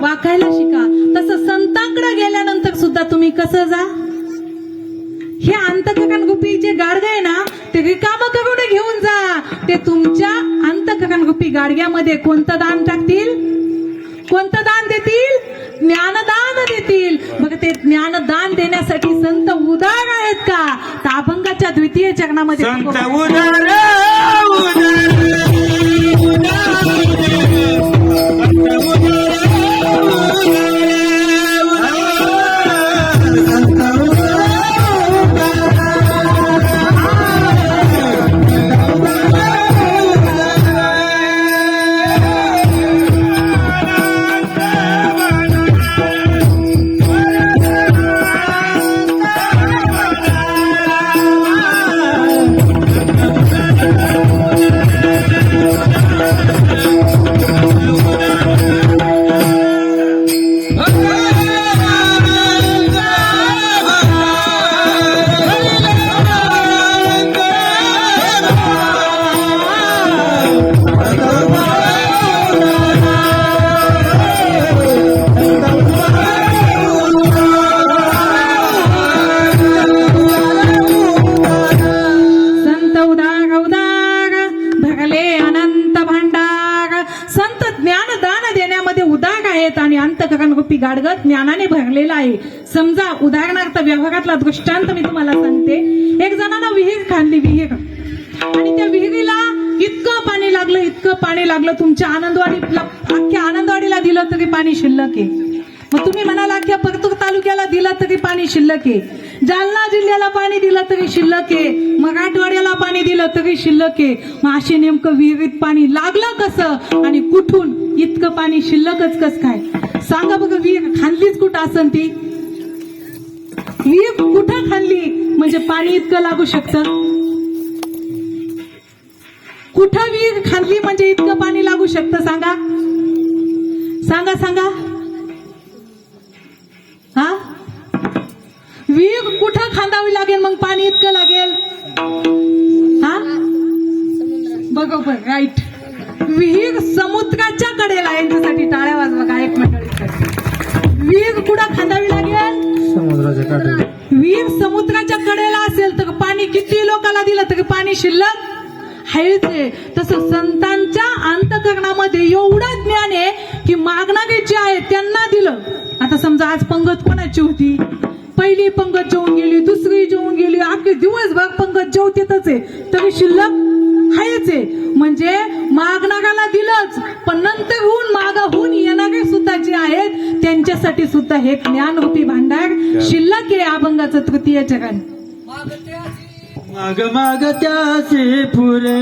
वाकायला शिका. तसं संतांकडे गेल्यानंतर सुद्धा तुम्ही कसं जा? हे अंतकरण गुपी जे गाडगे आहे ना ते रिकाम करून घेऊन जा. ते तुमच्या अंतकरण गुपी गाडग्यामध्ये कोणतं दान टाकतील? कोणतं दान देतील? ज्ञानदान देतील. मग ते ज्ञानदान देण्यासाठी संत उदार आहेत का? तर अभंगाच्या द्वितीय चरणामध्ये भागातला दृष्टांत मी तुम्हाला सांगते. एक जणांना विहीर खाल्ली विहीर. आणि त्या विहिरीला इतकं पाणी लागलं इतकं पाणी लागलं तुमच्या आनंदवाडीला अख्ख्या आनंदवाडीला दिलं तरी पाणी शिल्लक आहे. मग तुम्ही म्हणाला अख्ख्या परतूर तालुक्याला दिलं तरी पाणी शिल्लक आहे. जालना जिल्ह्याला पाणी दिलं तरी शिल्लक आहे. मराठवाड्याला पाणी दिलं तरी शिल्लक आहे. मग असे नेमकं विहिरीत पाणी लागलं कसं? आणि कुठून? इतकं पाणी शिल्लकच कस काय? सांगा बघ विहीर खाल्लीच कुठं असन ती? विहीर कुठं खाल्ली. म्हणजे पाणी इतकं लागू शकतं? कुठं विहीर खाल्ली म्हणजे इतकं पाणी लागू शकतं? सांगा. सांगा सांगा. हा? विहीर कुठं खांदावी लागेल मग पाणी इतकं लागेल. हा? बघ राईट विहीर समुद्राच्या कडेला आहे. विहीर समुद्राच्या कडेला असेल तर पाणी किती लोकांना दिलं तरी पाणी शिल्लक? आहेच आहे तसं संतांच्या अंतकरणामध्ये एवढं ज्ञान आहे की मागणारे जे आहेत त्यांना दिलं. आता समजा आज पंगत कोणाची होती? पहिली पंगत जेवून गेली दुसरी जेवून गेली. अख्खे दिवसभर पंगत जेवतेतच आहे. तरी शिल्लक आहेच आहे. म्हणजे मागणाऱ्याला दिलंच पण नंतर होऊन मागाहून येणारे सुद्धा जे आहेत त्यांच्यासाठी सुद्धा हे ज्ञानरूपी भांडार. शिल्लक आहे अभंगाचं तृतीय चरण माग माग त्याचे फुले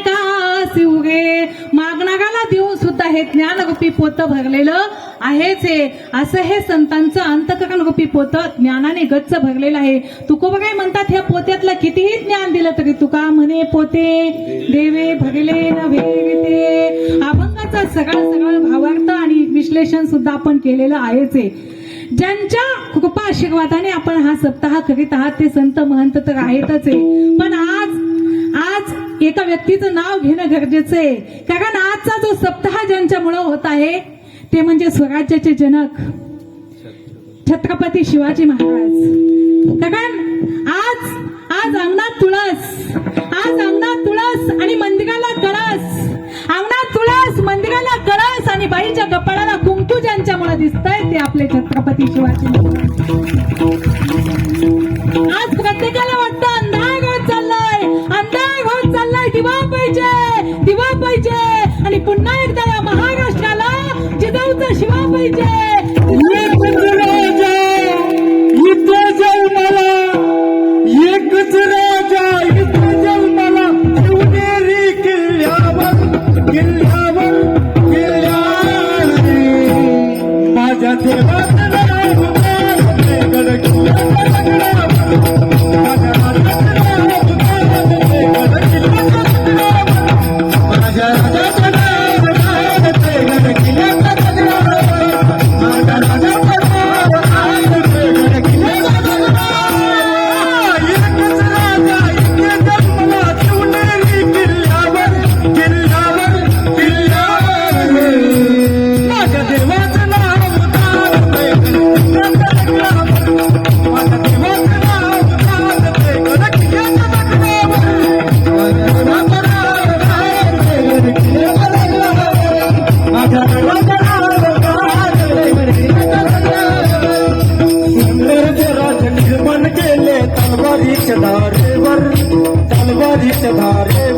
कासी उगे मागणाऱ्याला देऊन सुद्धा हे ज्ञानरूपी पोत भरलेलं आहेच आहे असं हे संतांचं अंतकरण गोपी पोत ज्ञानाने गच्च भरलेलं आहे. तुकोबा काय म्हणतात ह्या पोत्यातलं कितीही ज्ञान दिलं तरी तुका म्हणे पोते. देवे भरले नव्हे ते अभंगाचा सगळा सगळा भावार्थ आणि विश्लेषण सुद्धा आपण केलेलं आहेच आहे ज्यांच्या कृपा आशीर्वादाने आपण हा सप्ताह करीत आहात ते संत महंत तर आहेतच आहे पण आज एका व्यक्तीचं नाव घेणं गरजेचं आहे. कारण आजचा जो सप्ताह ज्यांच्यामुळं होत आहे ते म्हणजे स्वराज्याचे जनक छत्रपती शिवाजी महाराज. कारण आज आज अंगणात तुळस आज अंगणात तुळस आणि मंदिराला कळस अंगणात तुळस मंदिराला कळस आणि बाईच्या कपाळाला कुंकू ज्यांच्यामुळे दिसतंय ते आपले छत्रपती शिवाजी महाराज. पाहिजे दिवा पाहिजे. आणि पुन्हा एकदा या महाराष्ट्राला जिजाऊचा शिवा पाहिजे. आदित्य धारे.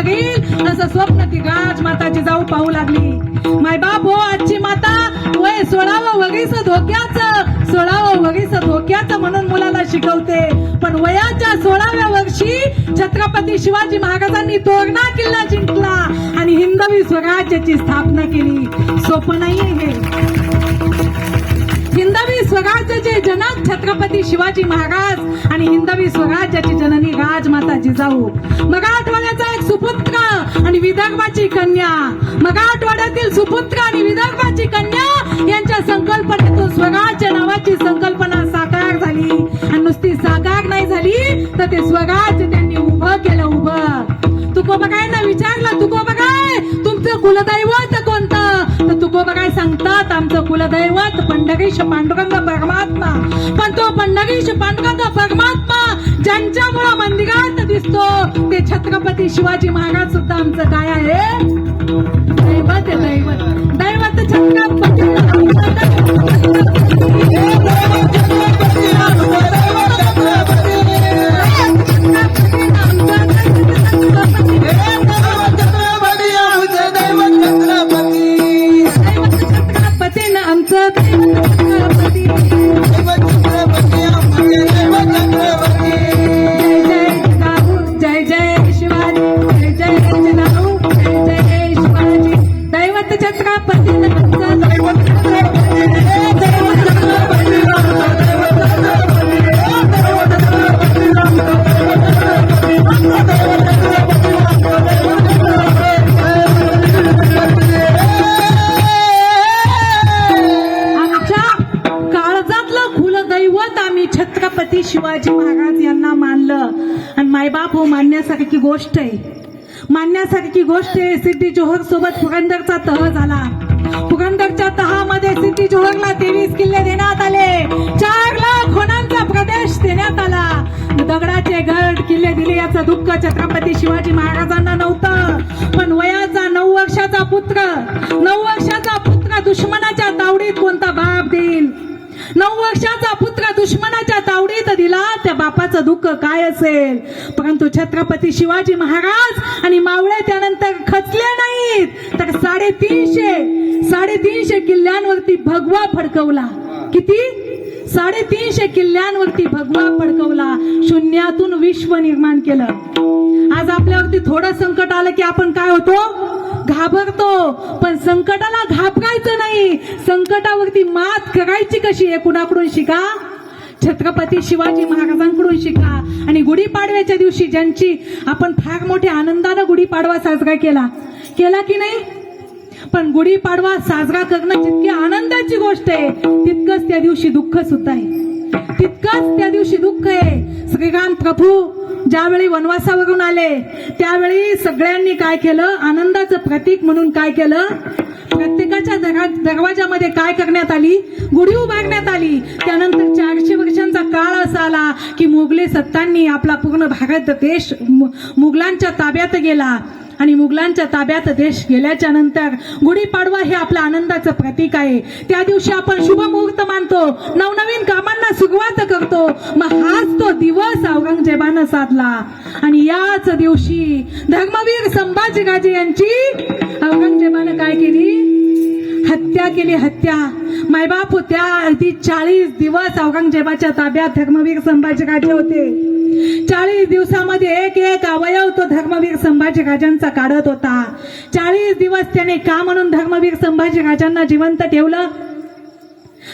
स्थापना करील असं स्वप्न ती गाठ माताची जाऊ पाहू लागली. मायबाप हो आजची माता वय सोळावं वगैस धोक्याचं सोळावं वगैस धोक्याचं म्हणून मुलाला शिकवते. पण वयाच्या सोळाव्या वर्षी छत्रपती शिवाजी महाराजांनी तोरणा किल्ला जिंकला आणि हिंदवी स्वराज्याची स्थापना केली. सोपं नाहीये हे. हिंदवी स्वराज्याचे जनक छत्रपती शिवाजी महाराज आणि हिंदवी स्वराज्याची जननी राजमाता जिजाऊ मराठवाड्याचा एक सुपुत्र आणि विदर्भाची कन्या. मराठवाड्यातील सुपुत्र आणि विदर्भाची कन्या यांच्या संकल्पनेतून स्वराज्य नावाची संकल्पना साकार झाली. आणि नुसती साकार नाही झाली तर ते स्वराज्य त्यांनी उभं केलं उभं. तुकोबा काय ना विचारलं? तुकोबा काय? तुमचं कुलदैवत तर काय सांगतात? आमचं कुलदैवत पंढरीश पांडुरंग परमात्मा. पण तो पंढरीश पांडुरंग परमात्मा ज्यांच्यामुळे मंदिरात दिसतो ते छत्रपती शिवाजी महाराज सुद्धा आमचं काय आहे? दैवत दैवत. दैवत छत्रपती. गोष्ट आहे सिद्धी जोहर सोबत पुरंदरचा तह झाला. पुरंदरच्या तहामध्ये सिद्धी जोहरला तेवीस किल्ले देण्यात आले. चार लाख होणांचा प्रदेश देण्यात आला. दगडाचे गड किल्ले दिले याचं दुःख छत्रपती शिवाजी महाराजांना नव्हतं. पण वयाचा नऊ वर्षाचा पुत्र नऊ वर्षाचा पुत्र दुश्मनाच्या तावडीत कोणता बाप देईल? नऊ वर्षाचा पुत्र दुश्मनाच्या तावडीत दिला त्या बापाचं दुःख काय असेल? परंतु छत्रपती शिवाजी महाराज आणि मावळे त्यानंतर खचले नाहीत. तर साडेतीनशे साडेतीनशे किल्ल्यांवरती भगवा फडकवला. किती? साडेतीनशे किल्ल्यांवरती भगवा फडकवला. शून्यातून विश्व निर्माण केलं. आज आपल्यावरती थोडं संकट आलं की आपण काय होतो? घाबरतो. पण संकटाला घाबरायचं नाही. संकटावरती मात करायची कशी आहे? कुणाकडून शिका? छत्रपती शिवाजी महाराजांकडून शिका. आणि गुढीपाडव्याच्या दिवशी ज्यांची आपण फार मोठ्या आनंदानं गुढीपाडवा साजरा केला. केला की नाही? पण गुढीपाडवा साजरा करणं जितकी आनंदाची गोष्ट आहे तितकंच त्या दिवशी दुःख सुद्धा आहे. तितकंच त्या दिवशी दुःख आहे. श्रीराम प्रभू ज्यावेळी वनवासावरून आले त्यावेळी सगळ्यांनी काय केलं? आनंदाचं प्रतीक म्हणून काय केलं? प्रत्येकाच्या दरा- दरवाजामध्ये काय करण्यात आली? गुढी उभारण्यात आली. त्यानंतर चारशे वर्षांचा काळ असा आला की मुघले सत्तांनी आपला पूर्ण भारत देश मुघलांच्या ताब्यात गेला. आणि मुघलांच्या ताब्यात देश गेल्याच्यानंतर गुढीपाडवा हे आपल्या आनंदाचं प्रतीक आहे. त्या दिवशी आपण शुभ मुहूर्त मानतो. नवनवीन कामांना सुरुवात करतो. मग हाच तो दिवस औरंगजेबानं साधला. आणि याच दिवशी धर्मवीर संभाजी संभाजीराजे यांची औरंगजेबानं काय केली? हत्या केली हत्या. मायबाप त्या अगदी चाळीस दिवस औरंगजेबाच्या ताब्यात धर्मवीर संभाजी संभाजीराजे होते. चाळीस दिवसामध्ये एक एक अवयव तो धर्मवीर संभाजी राजांचा काढत होता. चाळीस दिवस त्याने का म्हणून धर्मवीर संभाजी राजांना जिवंत ठेवलं?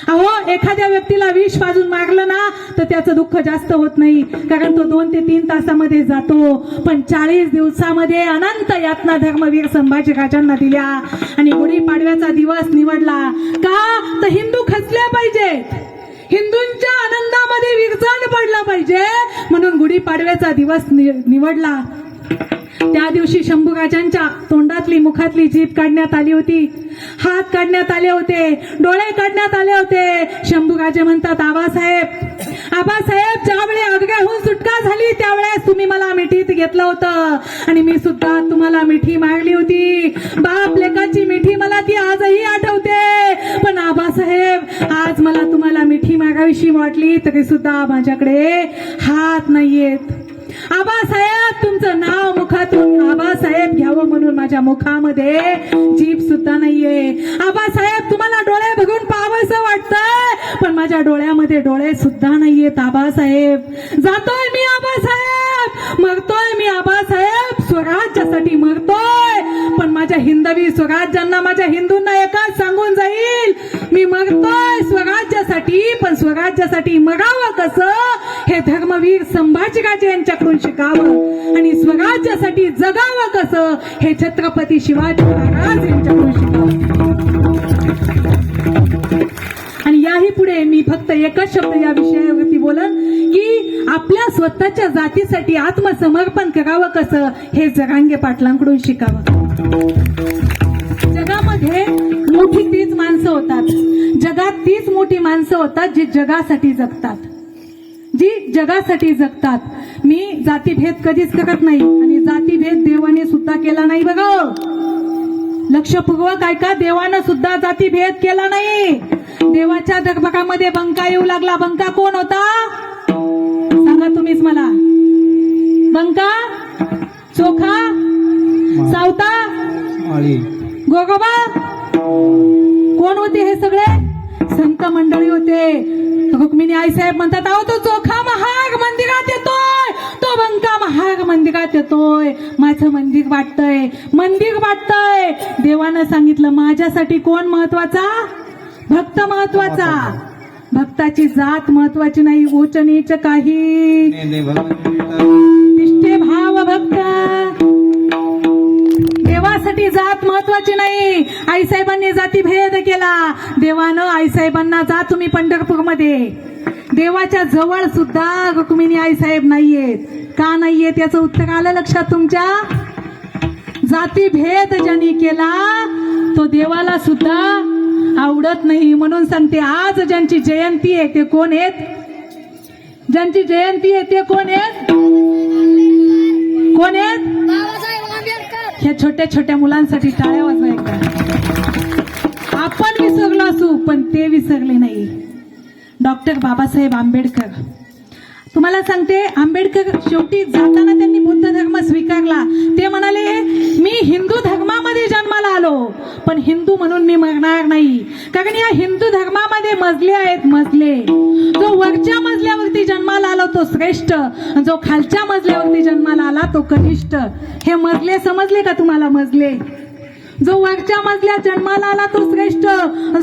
अहो एखाद्या व्यक्तीला विष पाजून मारलं ना तर त्याचं दुःख जास्त होत नाही कारण तो दोन ते तीन तासामध्ये जातो. पण चाळीस दिवसामध्ये अनंत यातना धर्मवीर संभाजी राजांना दिल्या आणि गुढीपाडव्याचा दिवस निवडला. का? तर हिंदू खचल्या पाहिजेत. हिंदूंच्या आनंदामध्ये विरजण पडलं पाहिजे. म्हणून गुढीपाडव्याचा दिवस निवडला. त्या दिवशी शंभूराजांच्या तोंडातली मुखातली जीभ काढण्यात आली होती. हात काढण्यात आले होते. डोळे काढण्यात आले होते. शंभूराजे म्हणतात आबासाहेब आबासाहेब ज्यावेळी अगद्याहून सुटका झाली त्यावेळेस तुम्ही मला मिठीत घेतलं होतं. आणि मी सुद्धा तुम्हाला मिठी मागली होती. बाप लेकाची मिठी मला ती आजही आठवते. पण आबासाहेब आज मला तुम्हाला मिठी मागावीशी वाटली तरी सुद्धा माझ्याकडे हात नाहीयेत. आबासाहेब तुमचं नाव मुखातून आबासाहेब घ्यावं म्हणून माझ्या मुखामध्ये जीभ सुद्धा नाहीये. आबासाहेब वाटतंय डोळ्यामध्ये डोळे सुद्धा नाहीयेत आबासाहेब. जातोय मी आबासाहेब. मरतोय मी आबासाहेब. स्वराज्यासाठी मरतोय. पण माझ्या हिंदवी स्वराज्यांना माझ्या हिंदूंना एकच सांगून जाईल. मी मरतोय स्वराज्यासाठी पण स्वराज्यासाठी मरावं कसं? हे धर्मवीर संभाजीराजे यांच्याकडून शिकावं. आणि स्वराज्यासाठी जगावं कसं? हे छत्रपती शिवाजी महाराज यांच्याकडून शिकावं. मी फक्त एकच शब्द या विषयावरती बोलन की आपल्या स्वतःच्या जातीसाठी आत्मसमर्पण करावं कसं? हे जरांगे पाटलांकडून शिकावं. जगामध्ये मोठी तीच माणसं होतात. जगात तीच मोठी माणसं होतात जी जगासाठी जगतात. जी जगासाठी जगतात. मी जातीभेद कधीच करत नाही आणि जातीभेद देवाने सुद्धा केला नाही बघा. लक्षपूर्वक ऐका देवानं सुद्धा जातीभेद केला नाही. देवाच्या दरबारामध्ये बंका येऊ लागला. बंका कोण होता? सांगा तुम्हीच मला. बंका? चोखा? सावता? गोगोबा? कोण होते हे सगळे? संत मंडळी होते. रुक्मिणी आई साहेब म्हणतात अहो तो चोखा महाग मंदिरात येतोय तो बंका महाग मंदिरात येतोय. माझं मंदिर वाटतंय. मंदिर वाटतंय. देवानं सांगितलं माझ्यासाठी कोण महत्त्वाचा? भक्त महत्त्वाचा. भक्ताची जात महत्वाची नाही उच्च नीच काही. निष्ठे भाव भक्त. देवासाठी जात महत्वाची नाही. आईसाहेबांनी जाती भेद केला. देवानं आईसाहेबांना जा तुम्ही पंढरपूरमध्ये. देवाच्या जवळ सुद्धा रुक्मिणी आईसाहेब नाहीयेत. का नाहीयेत? याचं उत्तर आलं लक्षात तुमच्या? जाती भेद ज्यांनी केला तो देवाला सुद्धा आवडत नाही. म्हणून सांगते आज ज्यांची जयंती आहे ते कोण आहेत? ज्यांची जयंती आहे ते कोण आहेत? कोण आहेत? ह्या छोट्या छोट्या मुलांसाठी टाळ्या वाजवा एकदा आपण विसरलो असू पण ते विसरले नाही. डॉक्टर बाबासाहेब आंबेडकर. तुम्हाला सांगते आंबेडकर शेवटी जाताना त्यांनी बुद्ध धर्म स्वीकारला. ते म्हणाले मी हिंदू धर्मामध्ये जन्माला आलो पण हिंदू म्हणून मी मरणार नाही. कारण या हिंदू धर्मामध्ये मजले आहेत मजले. जो वरच्या मजल्यावरती जन्माला आला तो श्रेष्ठ. जो खालच्या मजल्यावरती जन्माला आला तो कनिष्ठ. हे मजले समजले का तुम्हाला मजले? जो वरच्या मजल्या जन्माला आला तो श्रेष्ठ.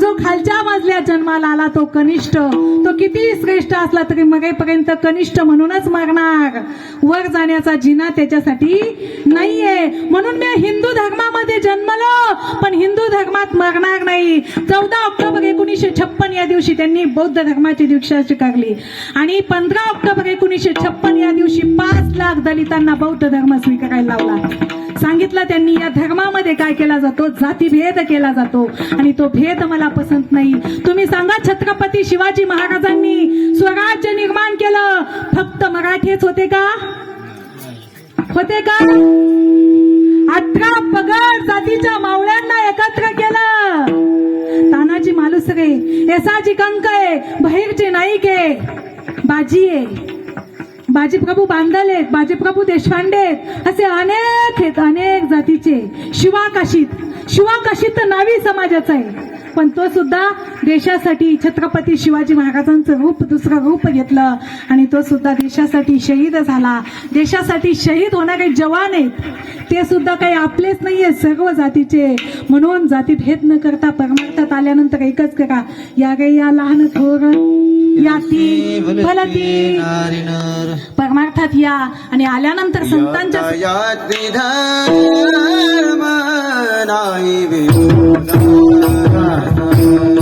जो खालच्या मजल्या जन्माला आला तो कनिष्ठ. तो किती श्रेष्ठ असला तरी मगेपर्यंत कनिष्ठ म्हणूनच मागणार वर जाण्याचा जिना त्याच्यासाठी नाहीये. म्हणून मी हिंदू धर्मामध्ये जन्मलो पण हिंदू धर्मात मागणार नाही. चौदा ऑक्टोबर एकोणीसशे छप्पन या दिवशी त्यांनी बौद्ध धर्माची दीक्षा स्वीकारली. आणि पंधरा ऑक्टोबर एकोणीसशे छप्पन या दिवशी पाच लाख दलितांना बौद्ध धर्म स्वीकारायला लावला. सांगितलं त्यांनी या धर्मामध्ये काय केला जातो जातीभेद केला जातो. आणि तो भेद मला पसंत नाही. तुम्ही सांगा छत्रपती शिवाजी महाराजांनी स्वराज्य निर्माण केलं. फक्त मराठीच होते का? होते का? अठरा पगड जातीच्या मावळ्यांना एकत्र केलं. तानाजी मालुसरे एसाजी कंक आहे बहिरचे नाईक आहे बाजी आहे बाजीप्रभू बांदल आहेत बाजीप्रभू देशपांडे आहेत. असे अनेक आहेत अनेक जातीचे. शिवाकाशीत शिवाकाशीत तर नावी समाजाचं आहे. पण तो सुद्धा देशासाठी छत्रपती शिवाजी महाराजांचं रूप दुसरं रूप घेतलं. आणि तो सुद्धा देशासाठी शहीद झाला. देशासाठी शहीद होणारे जवान आहेत ते सुद्धा काही आपलेच नाहीये सर्व जातीचे. म्हणून जातीभेद न करता परमार्थात आल्यानंतर एकच करा. या गे या लहान थोर या ती भलती परमार्थात या. आणि आल्यानंतर संतांच्या Gracias.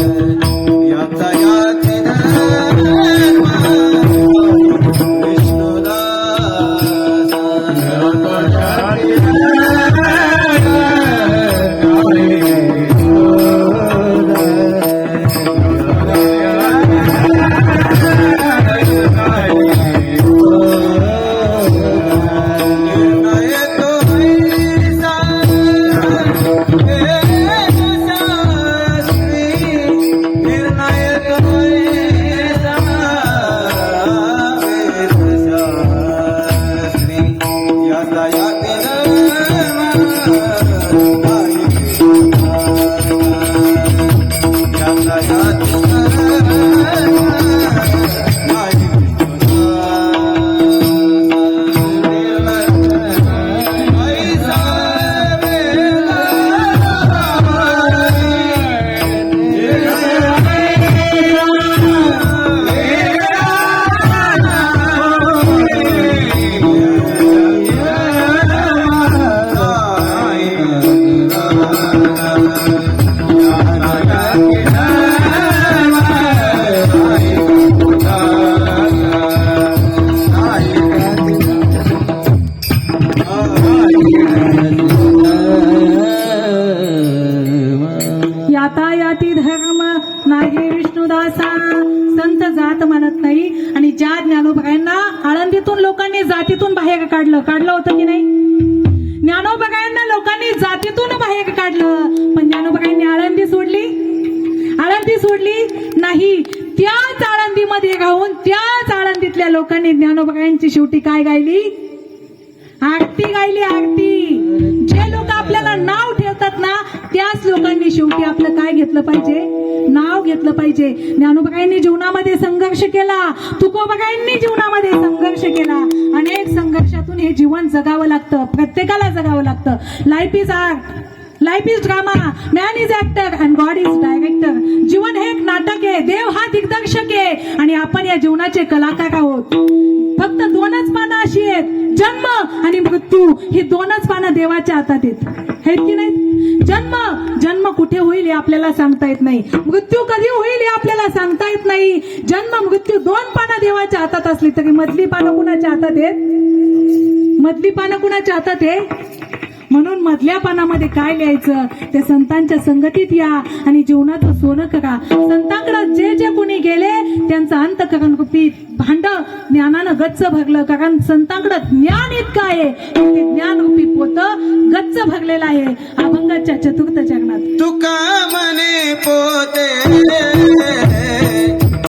आळंदीतून लोकांनी जातीतून बाहेर काढलं. काढलं होतं की नाही? ज्ञानोबगायांना लोकांनी जातीतून बाहेर काढलं. पण ज्ञानोबागांनी आळंदी सोडली? आळंदी सोडली नाही. त्याच आळंदीमध्ये राहून त्याच आळंदीतल्या लोकांनी ज्ञानोबगायांची शेवटी काय गायली? आरती गायली आरती. जे लोक आपल्याला नाव ठेवतात ना त्याच लोकांनी शेवटी आपलं काय घेतलं पाहिजे? नाव घेतलं पाहिजे. ज्ञानोबाईंनी जीवनामध्ये संघर्ष केला. तुकोबाईंनी जीवनामध्ये संघर्ष केला. अनेक संघर्षातून हे जीवन जगावं लागतं. प्रत्येकाला जगावं लागतं. Life is art life is drama man is actor and God is director जीवन हे एक नाटक आहे. देव हा दिग्दर्शक आहे. आणि आपण या जीवनाचे कलाकार आहोत. फक्त दोनच पानं अशी आहेत. जन्म आणि मृत्यू ही दोनच पानं देवाच्या हातात आहेत. आहेत की नाही जन्म जन्म कुठे होईल हे आपल्याला सांगता येत नाही. मृत्यू कधी होईल हे आपल्याला सांगता येत नाही. जन्म मृत्यू दोन पानं देवाच्या हातात असली तरी मधली पानं कुणाच्या हातात आहेत? मधली पानं कुणाच्या हातात आहे म्हणून मधल्या पानामध्ये काय लिहायचं? त्या संतांच्या संगतीत या आणि जीवनाचं सोनं करा. संतांकडे जे जे कोणी गेले त्यांचं अंतकरण रूपी भांड ज्ञानानं गच्च भरलं. कारण संतांकडे ज्ञान इतकं आहे ते ज्ञान रूपी पोत गच्च भरलेलं आहे. अभंगाच्या चतुर्थ चरणात. तुका म्हणे पोते.